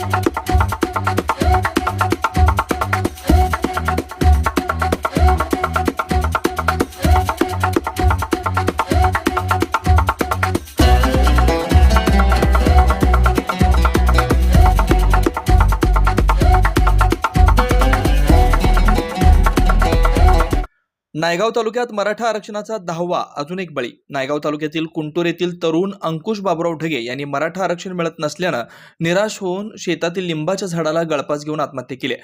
Thank you. Naigaon तालुक्यात मराठा आरक्षणाचा दहावा अजून एक बळी. नायगाव तालुक्यातील कुंटूर येथील तरुण अंकुश बाबुराव ढगे यांनी मराठा आरक्षण मिळत नसल्यानं निराश होऊन शेतातील लिंबाच्या झाडाला गळपास घेऊन आत्महत्या केली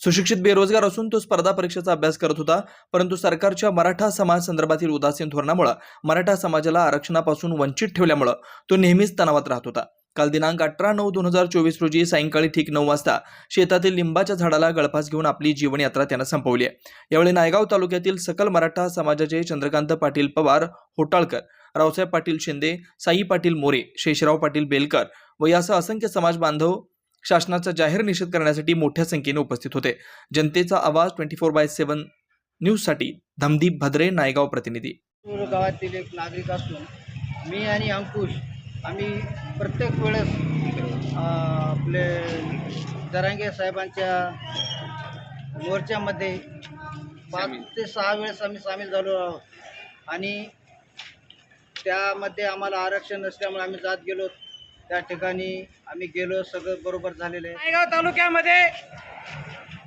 सुशिक्षित बेरोजगार असून तो स्पर्धा परीक्षेचा अभ्यास करत होता परंतु सरकारच्या मराठा समाज संदर्भातील उदासीन धोरणामुळे मराठा समाजाला आरक्षणापासून वंचित ठेवल्यामुळं तो नेहमीच तणावात राहत होता. काल दिनांक अठरा नऊ दोन हजार चोवीस रोजी सायंकाळी ठीक नऊ वाजता शेतातील लिंबाच्या झाडाला गळफास घेऊन आपली जीवनयात्रा त्यानं संपवली आहे. यावेळी नायगाव तालुक्यातील सकल मराठा समाजाचे चंद्रकांत पाटील पवार होटाळकर रावसाहेब पाटील शिंदे साई पाटील मोरे शेषराव पाटील बेलकर व यासह असंख्य समाज बांधव शासनाचा जाहीर निषेध करण्यासाठी मोठ्या संख्येने उपस्थित होते. जनतेचा आवाज ट्वेंटी फोर बाय सेव्हन न्यूजसाठी धमदीप भद्रे नायगाव प्रतिनिधी. गावातील एक नागरिक असून मी आणि अंकुश आम्ही प्रत्येक वेळेस आपले दरांगे साहेबांच्या मोर्चामध्ये पाच ते सहा वेळेस आम्ही सामील झालो आहोत. आणि त्यामध्ये आम्हाला आरक्षण नसल्यामुळे आम्ही जात गेलो. त्या ठिकाणी आम्ही गेलो सगळं बरोबर झालेलं आहे. नायगाव तालुक्यामध्ये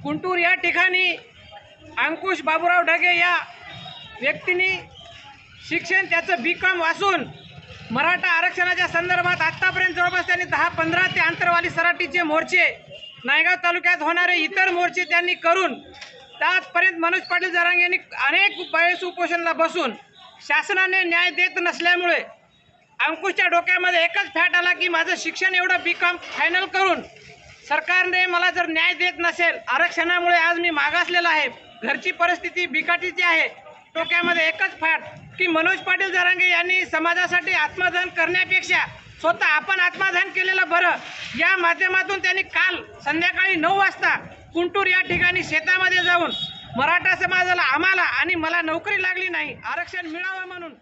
कुंटूर या ठिकाणी अंकुश बाबूराव ढगे या व्यक्तीने शिक्षण त्याचं बी कॉम वाचून मराठा आरक्षणाच्या संदर्भात आत्तापर्यंत जवळपास त्यांनी दहा पंधरा ते आंतरवाली सराटीचे मोर्चे नायगाव तालुक्यात होणारे इतर मोर्चे त्यांनी करून त्याचपर्यंत मनोज पाटील जरांग यांनी अनेक वेळेस उपोषणाला बसून शासनाने न्याय देत नसल्यामुळे अंकुशच्या डोक्यामध्ये एकच फॅट आला की माझं शिक्षण एवढं बी कॉम फायनल करून सरकारने मला जर न्याय देत नसेल आरक्षणामुळे आज मी मागासलेला आहे घरची परिस्थिती बिकाटीची आहे डोक्यामध्ये एकच फॅट की मनोज पाटील जरांगे यांनी समाजासाठी आत्मदान करण्यापेक्षा स्वतः आपण आत्मदान केलेलं बरं. या माध्यमातून त्यांनी काल संध्याकाळी नऊ वाजता कुंटूर या ठिकाणी शेतामध्ये जाऊन मराठा समाजाला आम्हाला आणि मला नोकरी लागली नाही आरक्षण मिळावं म्हणून